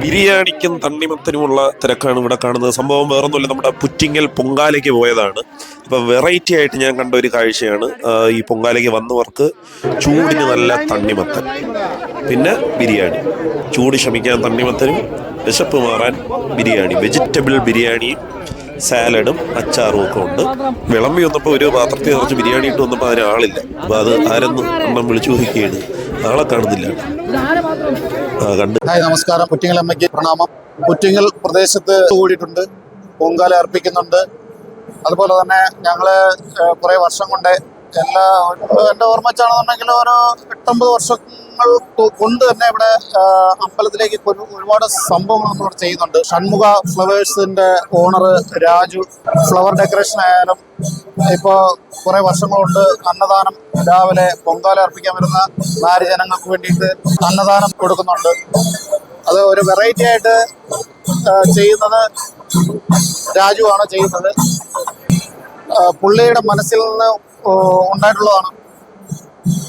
ബിരിയാണിക്കും തണ്ണിമത്തനുമുള്ള തിരക്കാണ് ഇവിടെ കാണുന്നത്. സംഭവം വേറൊന്നുമില്ല. നമ്മുടെ പുറ്റിങ്ങൽ പൊങ്കാലയ്ക്ക് പോയതാണ്. അപ്പോൾ വെറൈറ്റി ആയിട്ട് ഞാൻ കണ്ട ഒരു കാഴ്ചയാണ്. ഈ പൊങ്കാലയ്ക്ക് വന്നവർക്ക് ചൂടിന് നല്ല തണ്ണിമത്തൻ. പിന്നെ ബിരിയാണി. ചൂട് ശമിക്കാൻ തണ്ണിമത്തനും വിശപ്പ് മാറാൻ ബിരിയാണി. വെജിറ്റബിൾ ബിരിയാണിയും സാലഡും അച്ചാറും ഒക്കെ ഉണ്ട്. വിളമ്പി വന്നപ്പോൾ ഒരു പാത്രത്തിൽ നിറച്ച് ബിരിയാണി ഇട്ട് വന്നപ്പോൾ അതിന് ആളില്ല. അപ്പോൾ അത് ആരെന്ന് വിളിച്ചു നോക്കിയാണ് ആളെ കാണുന്നില്ല. കണ്ട്. ഹായ് നമസ്കാരം. പ്രണാമം. കുറ്റിങ്ങൽ പ്രദേശത്ത് കൂടിയിട്ടുണ്ട്. പൊങ്കാല അർപ്പിക്കുന്നുണ്ട്. അതുപോലെ തന്നെ ഞങ്ങൾ കുറെ വർഷം കൊണ്ട് എല്ലാ എന്റെ ഓർമ്മ വെച്ചാണെന്നുണ്ടെങ്കിൽ ഒരു എട്ടൊമ്പത് വർഷങ്ങൾ കൊ- കൊണ്ട് തന്നെ ഇവിടെ അമ്പലത്തിലേക്ക് ഒരു- ഒരുപാട് സംഭവങ്ങൾ നമ്മൾ ചെയ്യുന്നുണ്ട്. ഷൺമുഖ ഫ്ലവേഴ്സിന്റെ ഓണർ രാജു ഫ്ലവർ ഡെക്കറേഷൻ ആയാലും ഇപ്പോൾ കുറേ വർഷങ്ങൾ കൊണ്ട് അന്നദാനം രാവിലെ പൊങ്കാല അർപ്പിക്കാൻ വരുന്ന നാരിജനങ്ങൾക്ക് വേണ്ടിയിട്ട് അന്നദാനം കൊടുക്കുന്നുണ്ട്. അത് ഒരു വെറൈറ്റി ആയിട്ട് ചെയ്യുന്നത് രാജു ആണ് ചെയ്യുന്നത്. പുള്ളിയുടെ മനസ്സിൽ നിന്ന് ഉണ്ടായിട്ടുള്ളതാണ്.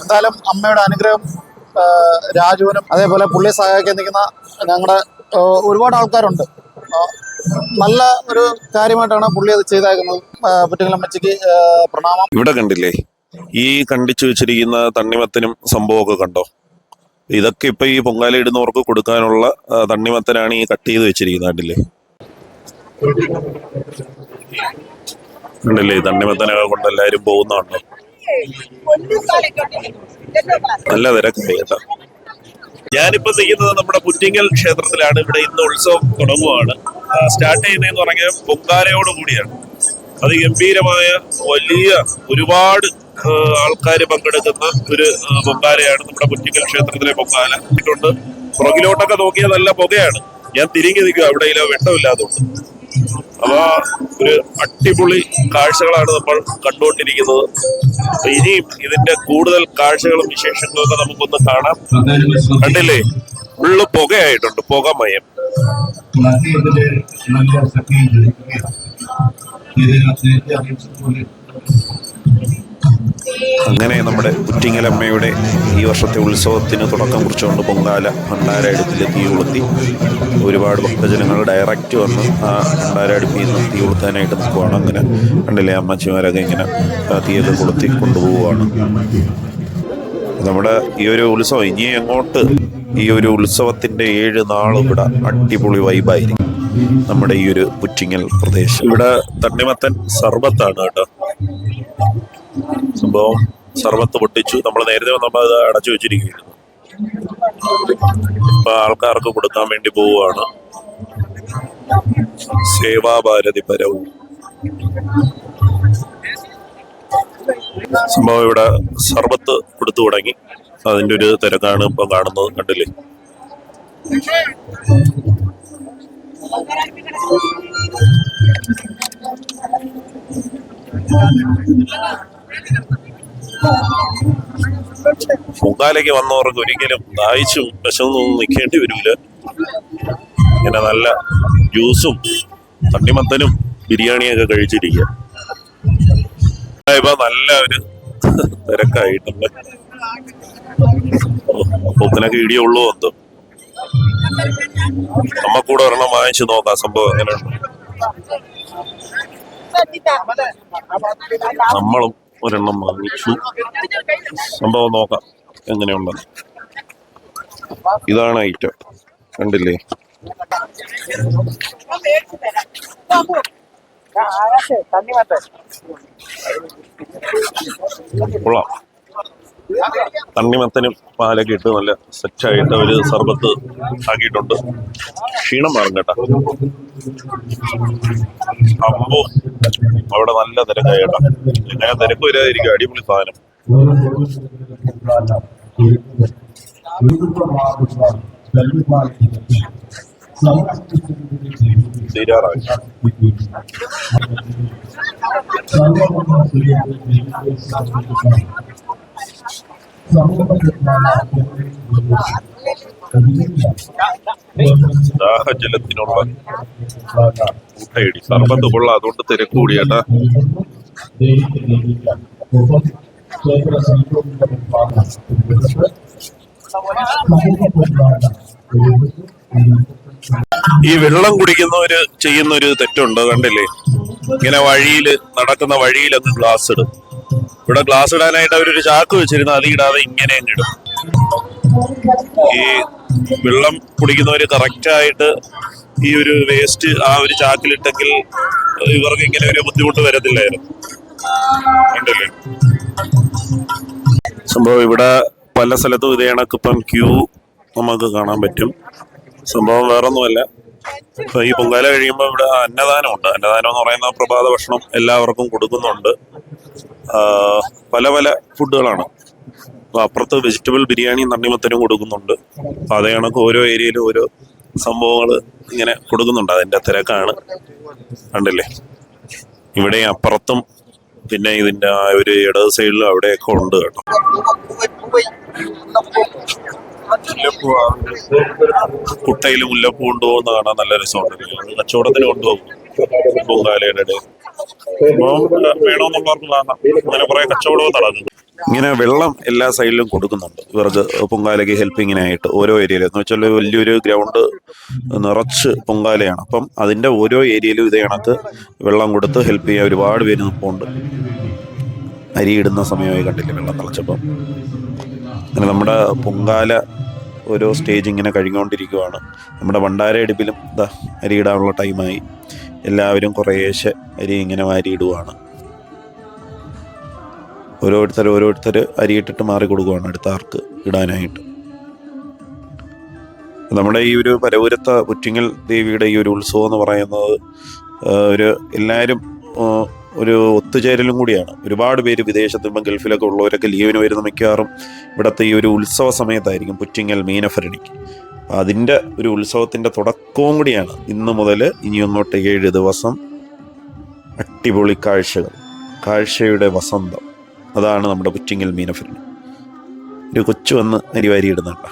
എന്തായാലും അമ്മയുടെ അനുഗ്രഹം രാജുവിനും അതേപോലെ പുള്ളിയെ സഹായിക്കാൻ നിൽക്കുന്ന ഞങ്ങളുടെ ഒരുപാട് ആൾക്കാരുണ്ട്. നല്ല ഒരു കാര്യമായിട്ടാണ് പുള്ളി അത് ചെയ്തേക്കുന്നത്. പുറ്റുകളമ്മച്ചിക്ക് പ്രണാമം. ഇവിടെ കണ്ടില്ലേ? ഈ കണ്ടിച്ചു വെച്ചിരിക്കുന്ന തണ്ണിമത്തനും സംഭവമൊക്കെ കണ്ടോ? ഇതൊക്കെ ഇപ്പൊ ഈ പൊങ്കാല ഇടുന്നവർക്ക് കൊടുക്കാനുള്ള തണ്ണിമത്തനാണ് ഈ കട്ട് ചെയ്ത് വെച്ചിരിക്കുന്നത് കണ്ടില്ലേ? കണ്ടില്ലേ? തണ്ണിമത്തനൊക്കെ കൊണ്ട് പോകുന്നുണ്ടോ നല്ല തിരക്കായി കേട്ടോ. ഞാനിപ്പോ ചെയ്യുന്നത് നമ്മുടെ പുറ്റിങ്ങൽ ക്ഷേത്രത്തിലാണ്. ഇവിടെ ഇന്ന് ഉത്സവം തുടങ്ങുവാണ്. സ്റ്റാർട്ട് ചെയ്യുന്നതെന്ന് പറഞ്ഞാൽ പൊങ്കാലയോട് കൂടിയാണ്. അതിഗംഭീരമായ വലിയ ഒരുപാട് ആൾക്കാർ പങ്കെടുക്കുന്ന ഒരു പൊങ്കാലയാണ് നമ്മുടെ പുറ്റിങ്ങൽ ക്ഷേത്രത്തിലെ പൊങ്കാല. ഇട്ടുണ്ട് പുറകിലോട്ടൊക്കെ നോക്കിയാൽ നല്ല പുകയാണ്. ഞാൻ തിരിഞ്ഞു നിൽക്കുക. അവിടെ വെട്ടമില്ലാത്തതുകൊണ്ട്. അപ്പൊ ഒരു അടിപൊളി കാഴ്ചകളാണ് നമ്മൾ കണ്ടുകൊണ്ടിരിക്കുന്നത്. അപ്പൊ ഇനിയും ഇതിന്റെ കൂടുതൽ കാഴ്ചകളും വിശേഷങ്ങളും ഒക്കെ നമുക്കൊന്ന് കാണാം. കണ്ടില്ലേ? ഫുള്ള് പുകയായിട്ടുണ്ട് പുകമയം. മയം നല്ല സഖ്യം ജനിക്കുകയാണ്. ഇത് നേരത്തെ അറിയിച്ചതുപോലെ അങ്ങനെ നമ്മുടെ കുറ്റിങ്ങലമ്മയുടെ ഈ വർഷത്തെ ഉത്സവത്തിന് തുടക്കം കുറിച്ചുകൊണ്ട് പൊങ്കാല ഭണ്ഡാര അടുപ്പിൽ തീ കൊളുത്തി ഒരുപാട് ഭക്തജനങ്ങൾ ഡയറക്റ്റ് വന്ന് ആ ഭണ്ഡാര അടുപ്പിൽ നിന്ന് തീ കൊളുത്താനായിട്ട് നിൽക്കുവാണ്. അങ്ങനെ കണ്ടില്ലേ അമ്മച്ചിമാരൊക്കെ ഇങ്ങനെ തീയൊക്കെ കൊളുത്തി കൊണ്ടുപോവുകയാണ്. നമ്മുടെ ഈ ഒരു ഉത്സവം ഇനി അങ്ങോട്ട് ഈ ഒരു ഉത്സവത്തിന്റെ ഏഴ് നാളും ഇവിടെ അടിപൊളി വൈബായിരിക്കും നമ്മുടെ ഈ ഒരു പുറ്റിങ്ങൽ പ്രദേശം. ഇവിടെ തണ്ണിമത്തൻ സർബത്താണ് കേട്ടോ. സംഭവം സർവത്ത് പൊട്ടിച്ചു. നമ്മൾ നേരത്തെ വന്നപ്പോൾ അത് അടച്ചു വെച്ചിരിക്കുകയായിരുന്നു. ഇപ്പൊ ആൾക്കാർക്ക് കൊടുക്കാൻ വേണ്ടി പോവുകയാണ്. സേവാഭാരതി പരവും. സംഭവം ഇവിടെ സർബത്ത് കൊടുത്തു തുടങ്ങി. അതിന്റെ ഒരു തിരക്കാണ് ഇപ്പൊ കാണുന്നത്. കണ്ടില്ലേ? പൊങ്കാലയ്ക്ക് വന്നവർക്ക് ഒരിക്കലും ദാഹിച്ചും വിശന്നൊന്നും നിൽക്കേണ്ടി വരില്ല ഇങ്ങനെ നല്ല ജ്യൂസും തണ്ണിമത്തനും ബിരിയാണിയൊക്കെ കഴിച്ചിരിക്കുക. ഇപ്പൊ നല്ല ഒരു തിരക്കായിട്ടുണ്ട് പൊക്കിനൊക്കെ ഇടിയുള്ളൂ എന്തോ. നമ്മക്കൂടെ ഒരെണ്ണം വാങ്ങിച്ചു നോക്കാം സംഭവം എങ്ങനെയുണ്ട്? നമ്മളും ഒരെണ്ണം വാങ്ങിച്ചു. സംഭവം നോക്കാം എങ്ങനെയുണ്ടെന്ന് ഇതാണ് ഐറ്റം കണ്ടില്ലേ? കൊള്ളാം. തണ്ണിമത്തനും പാലൊക്കെ ഇട്ട് നല്ല സെറ്റായിട്ട് ഒരു സർബത്ത് ആക്കിയിട്ടുണ്ട്. ക്ഷീണം മാറും കേട്ടാ. അമ്പോ. അവിടെ നല്ല തിരക്കായി ചേട്ടാ എങ്ങനെ തിരക്ക് വരാതിരിക്കും അടിപൊളി സാധനം. തീരാറായി ദാഹജലത്തിനുള്ള കൂട്ടയിടി. സർബത്ത് കൊള്ളാം. അതുകൊണ്ട് തിരക്ക് കൂടി കേട്ടാ ഈ വെള്ളം കുടിക്കുന്നവര് ചെയ്യുന്ന ഒരു തെറ്റുണ്ട് കണ്ടില്ലേ? ഇങ്ങനെ വഴിയിൽ നടക്കുന്ന വഴിയിൽ ഗ്ലാസ് ഇടും. ഇവിടെ ഗ്ലാസ് ഇടാനായിട്ട് അവരൊരു ചാക്ക് വെച്ചിരുന്നു. അതിടാതെ ഇങ്ങനെ അങ്ങ് ഇടും. ഈ വെള്ളം കുടിക്കുന്നവര് കറക്റ്റ് ആയിട്ട് ഈ ഒരു വേസ്റ്റ് ആ ഒരു ചാക്കിലിട്ടെങ്കിൽ ഇവർക്ക് ഇങ്ങനെ ഒരു ബുദ്ധിമുട്ട് വരത്തില്ലായിരുന്നു. സംഭവം ഇവിടെ പല സ്ഥലത്തും ഇതേ കണക്ക് ഇപ്പം ക്യൂ നമുക്ക് കാണാൻ പറ്റും. സംഭവം വേറൊന്നുമല്ല. ഈ പൊങ്കാല കഴിയുമ്പോൾ ഇവിടെ അന്നദാനമുണ്ട്. അന്നദാനം എന്ന് പറയുന്ന പ്രഭാത ഭക്ഷണം എല്ലാവർക്കും കൊടുക്കുന്നുണ്ട്. പല പല ഫുഡുകളാണ്. അപ്പൊ അപ്പുറത്ത് വെജിറ്റബിൾ ബിരിയാണി നണ്ണിമത്തനും കൊടുക്കുന്നുണ്ട്. അപ്പൊ അതേ കണക്ക് ഓരോ ഏരിയയിലും ഓരോ സംഭവങ്ങൾ ഇങ്ങനെ കൊടുക്കുന്നുണ്ട്. അതിന്റെ തിരക്കാണ്. കണ്ടില്ലേ? ഇവിടെ അപ്പുറത്തും പിന്നെ ഇതിന്റെ ആ ഒരു ഇടത് സൈഡിലും അവിടെയൊക്കെ ഉണ്ട് കേട്ടോ. കുട്ടയിൽ മുല്ലപ്പൂ കൊണ്ടുപോകുന്ന കാണാൻ നല്ല രസമുണ്ട്. കച്ചവടത്തിന് കൊണ്ടുപോകും. പൊങ്കാലയുടെ ഇടയിൽ. ഇങ്ങനെ വെള്ളം എല്ലാ സൈഡിലും കൊടുക്കുന്നുണ്ട്. ഇവർക്ക് പൊങ്കാലയ്ക്ക് ഹെൽപ്പിങ്ങിനായിട്ട് ഓരോ ഏരിയയിലും. എന്ന് വെച്ചാൽ വലിയൊരു ഗ്രൗണ്ട് നിറച്ച് പൊങ്കാലയാണ്. അപ്പം അതിന്റെ ഓരോ ഏരിയയിലും ഇതേ കണക്ക് വെള്ളം കൊടുത്ത് ഹെൽപ്പ് ചെയ്യാൻ ഒരുപാട് പേര് നിൽപ്പുണ്ട് അരി ഇടുന്ന സമയമായി കണ്ടില്ല വെള്ളം തിളച്ചപ്പം? അങ്ങനെ നമ്മുടെ പൊങ്കാല ഓരോ സ്റ്റേജ് ഇങ്ങനെ കഴിഞ്ഞുകൊണ്ടിരിക്കുവാണ് നമ്മുടെ ഭണ്ഡാര എടുപ്പിലും ഇതാ അരി ഇടാനുള്ള ടൈമായി എല്ലാവരും കുറേശ്ശെ അരി ഇങ്ങനെ വാരിയിടുവാണ്. ഓരോരുത്തർ ഓരോരുത്തർ അരിയിട്ടിട്ട് മാറി കൊടുക്കുവാണ് അടുത്ത ആർക്ക് ഇടാനായിട്ട്. നമ്മുടെ ഈ ഒരു പരപുരത്ത പുറ്റിങ്ങൽ ദേവിയുടെ ഈ ഒരു ഉത്സവം എന്ന് പറയുന്നത് ഒരു എല്ലാവരും ഒരു ഒത്തുചേരലും കൂടിയാണ്. ഒരുപാട് പേര് വിദേശത്ത് ഇപ്പം ഗൾഫിലൊക്കെ ഉള്ളവരൊക്കെ ലീവിന് വരുന്ന മിക്കവാറും ഇവിടുത്തെ ഈ ഒരു ഉത്സവ സമയത്തായിരിക്കും പുറ്റിങ്ങൽ മീനഭരണി അപ്പം അതിന്റെ ഒരു ഉത്സവത്തിന്റെ തുടക്കവും കൂടിയാണ് ഇന്ന് മുതൽ ഇനി ഒന്നോട്ട് ഏഴ് ദിവസം അട്ടിപൊളി കാഴ്ചകൾ കാഴ്ചയുടെ വസന്തം. അതാണ് നമ്മുടെ പുറ്റിങ്ങൽ മീനഫിന് ഒരു കൊച്ചു വന്ന് അരിവാരി ഇടുന്നുണ്ട്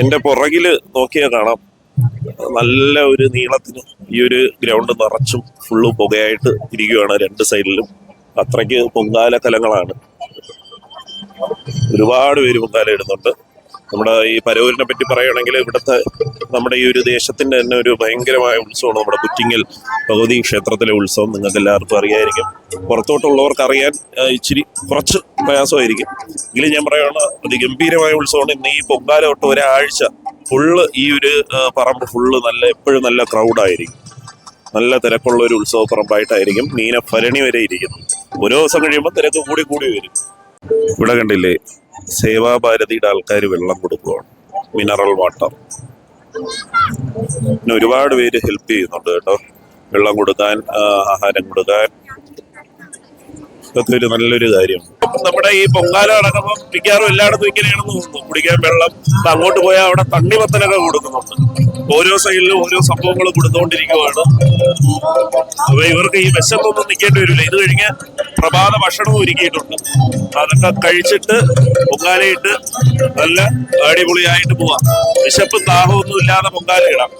എന്റെ പുറകിൽ നോക്കിയാൽ കാണാം. നല്ല ഒരു നീളത്തിന് ഈ ഒരു ഗ്രൗണ്ട് നിറച്ചും ഫുള്ള് പുകയായിട്ട് ഇരിക്കുകയാണ് രണ്ട് സൈഡിലും അത്രയ്ക്ക് പൊങ്കാല കലങ്ങളാണ് ഒരുപാട് പേര് പൊങ്കാല ഇടുന്നുണ്ട്. നമ്മുടെ ഈ പരവൂരിനെ പറ്റി പറയുകയാണെങ്കിൽ ഇവിടുത്തെ നമ്മുടെ ഈ ഒരു ദേശത്തിന്റെ തന്നെ ഒരു ഭയങ്കരമായ ഉത്സവമാണ് നമ്മുടെ കുറ്റിങ്ങൽ ഭഗവതി ക്ഷേത്രത്തിലെ ഉത്സവം. നിങ്ങൾക്ക് എല്ലാവർക്കും അറിയായിരിക്കും. പുറത്തോട്ടുള്ളവർക്ക് അറിയാൻ ഇച്ചിരി കുറച്ച് പ്രയാസമായിരിക്കും. എങ്കിലും ഞാൻ പറയുകയാണ് അതിഗംഭീരമായ ഉത്സവമാണ്. ഇന്ന് ഈ പൊങ്കാല തൊട്ട് ഒരാഴ്ച ഫുള്ള് ഈ ഒരു പറമ്പ് ഫുള്ള് നല്ല എപ്പോഴും നല്ല ക്രൗഡായിരിക്കും നല്ല തിരക്കുള്ള ഒരു ഉത്സവ പറമ്പായിട്ടായിരിക്കും മീന ഭരണി വരെ ഇരിക്കുന്നു ഓരോ ദിവസം കഴിയുമ്പോൾ തിരക്ക് കൂടി കൂടി വരും. ഇവിടെ കണ്ടില്ലേ സേവാഭാരതിയുടെ ആൾക്കാർ വെള്ളം കൊടുക്കുകയാണ് മിനറൽ വാട്ടർ. പിന്നെ ഒരുപാട് പേര് ഹെൽപ്പ് ചെയ്യുന്നുണ്ട് കേട്ടോ. വെള്ളം കൊടുക്കാൻ ആഹാരം കൊടുക്കാൻ. ഇതൊക്കെ ഒരു നല്ലൊരു കാര്യമാണ് നമ്മുടെ ഈ പൊങ്കാല നടക്കുമ്പോൾ മിക്കവാറും എല്ലായിടത്തും ഇങ്ങനെയാണെന്ന് തോന്നുന്നു. കുടിക്കാൻ വെള്ളം അങ്ങോട്ട് പോയാൽ അവിടെ തണ്ണിമത്തനൊക്കെ കൊടുക്കുന്നുണ്ട്. ഓരോ സൈഡിലും ഓരോ സംഭവങ്ങൾ കൊടുത്തുകൊണ്ടിരിക്കുവാണ് അപ്പൊ ഇവർക്ക് ഈ വിശപ്പൊന്നും നിൽക്കേണ്ടി വരില്ല. ഇത് കഴിഞ്ഞ് പ്രഭാത ഭക്ഷണവും ഒരുക്കിയിട്ടുണ്ട്. അതൊക്കെ കഴിച്ചിട്ട് പൊങ്കാലയിട്ട് നല്ല അടിപൊളിയായിട്ട് പോവാം. വിശപ്പും ദാഹവും ഒന്നും ഇല്ലാതെ പൊങ്കാല ഇടാം